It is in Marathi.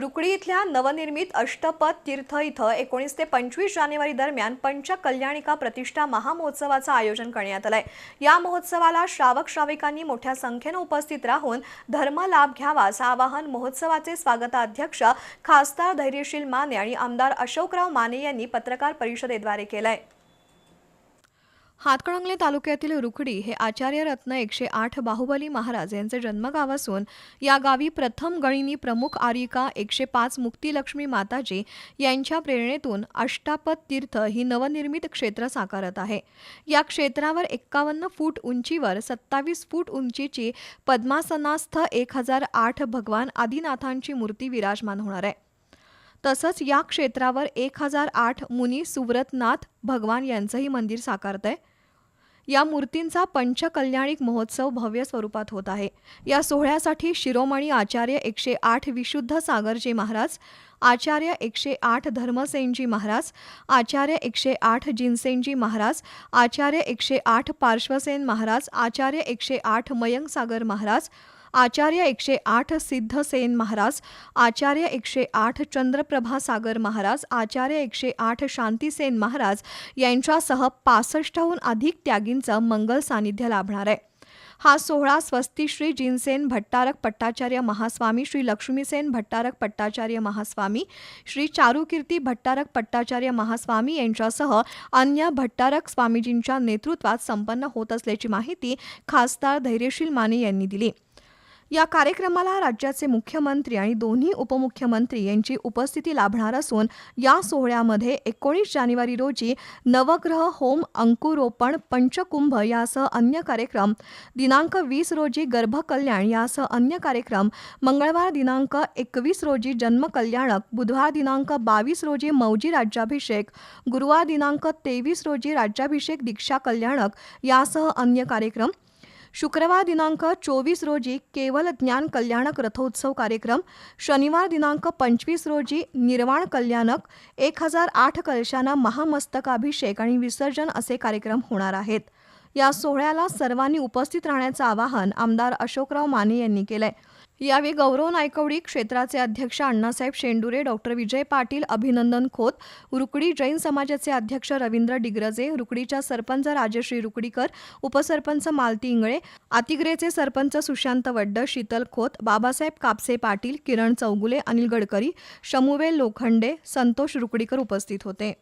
रुकडी इथल्या नवनिर्मित अष्टपद तीर्थ इथं एकोणीस ते पंचवीस जानेवारी दरम्यान पंचकल्याणिका प्रतिष्ठा महामहोत्सवाचं आयोजन करण्यात आलंय. या महोत्सवाला श्रावक श्राविकांनी मोठ्या संख्येनं उपस्थित राहून धर्म लाभ घ्यावा असं आवाहन महोत्सवाचे स्वागताध्यक्ष खासदार धैर्यशील माने आणि आमदार अशोकराव माने यांनी पत्रकार परिषदेद्वारे केलंय. हातकणंगले तालुक्यातील रुखडी हे आचार्य रत्न एकशे आठ बाहुबली महाराज यांचे जन्मगाव असून या गावी प्रथम गणिनी प्रमुख आर्यिका एकशे पाच मुक्तीलक्ष्मी माताजी यांच्या प्रेरणेतून अष्टापद तीर्थ ही नवनिर्मित क्षेत्र साकारत आहे. या क्षेत्रावर एक्कावन्न फूट उंचीवर सत्तावीस फूट उंचीची पद्मासनास्थ एक हजार आठ भगवान आदिनाथांची मूर्ती विराजमान होणार आहे. तसंच या क्षेत्रावर एक हजार आठ मुनी सुव्रतनाथ भगवान यांचंही मंदिर साकारत आहे या मूर्तींचा पंचकल्याणिक महोत्सव भव्य स्वरूपात होत आहे. या सोहळ्यासाठी शिरोमणी आचार्य एकशे आठ विशुद्ध सागरजी महाराज आचार्य एकशे आठ धर्मसेनजी महाराज आचार्य एकशे आठ जिनसेनजी महाराज आचार्य एकशे आठ पार्श्वसेन महाराज आचार्य एकशे आठ मयंक सागर महाराज आचार्य एकशे आठ सिद्धसेन महाराज आचार्य एकशे आठ चंद्रप्रभा सागर महाराज आचार्य एकशे आठ शांतीसेन महाराज यांच्यासह पासष्टहून अधिक त्यागींचं मंगल सानिध्य लाभणार आहे. हा सोहळा स्वस्ती श्री जिनसेन भट्टारक पट्टाचार्य महास्वामी श्री लक्ष्मीसेन भट्टारक पट्टाचार्य महास्वामी श्री चारुकीर्ती भट्टारक पट्टाचार्य महास्वामी यांच्यासह अन्य भट्टारक स्वामीजींच्या नेतृत्वात संपन्न होत असल्याची माहिती खासदार धैर्यशील माने यांनी दिली. या कार्यक्रमाला राज्याचे मुख्यमंत्री आणि दोन्ही उपमुख्यमंत्री यांची उपस्थिती लाभणार असून या सोहळ्यामध्ये एकोणीस जानेवारी रोजी नवग्रह होम अंकुरोपण पंचकुंभ यासह अन्य कार्यक्रम दिनांक वीस रोजी गर्भकल्याण यासह अन्य कार्यक्रम मंगळवार दिनांक एकवीस रोजी जन्मकल्याणक बुधवार दिनांक बावीस रोजी मौजी राज्याभिषेक गुरुवार दिनांक तेवीस रोजी राज्याभिषेक दीक्षा कल्याणक यासह अन्य कार्यक्रम शुक्रवार दिनांक चोवीस रोजी केवल ज्ञान कल्याणक रथोत्सव कार्यक्रम शनिवार दिनांक पंचवीस रोजी निर्वाण कल्याणक एक हजार आठ कलशांना महामस्तकाभिषेक आणि विसर्जन असे कार्यक्रम होणार आहेत. या सोहळ्याला सर्वांनी उपस्थित राहण्याचं आवाहन आमदार अशोकराव माने यांनी केलं आहे यावेळी गौरव नायकवडी क्षेत्राचे अध्यक्ष अण्णासाहेब शेंडुरे डॉक्टर विजय पाटील अभिनंदन खोत रुकडी जैन समाजाचे अध्यक्ष रवींद्र डिग्रजे रुकडीच्या सरपंच राजश्री रुकडीकर उपसरपंच मालती इंगळे आतिग्रेचे सरपंच सुशांत वड्ड शीतल खोत बाबासाहेब कापसे पाटील किरण चौगुले अनिल गडकरी शमुवेल लोखंडे संतोष रुकडीकर उपस्थित होते.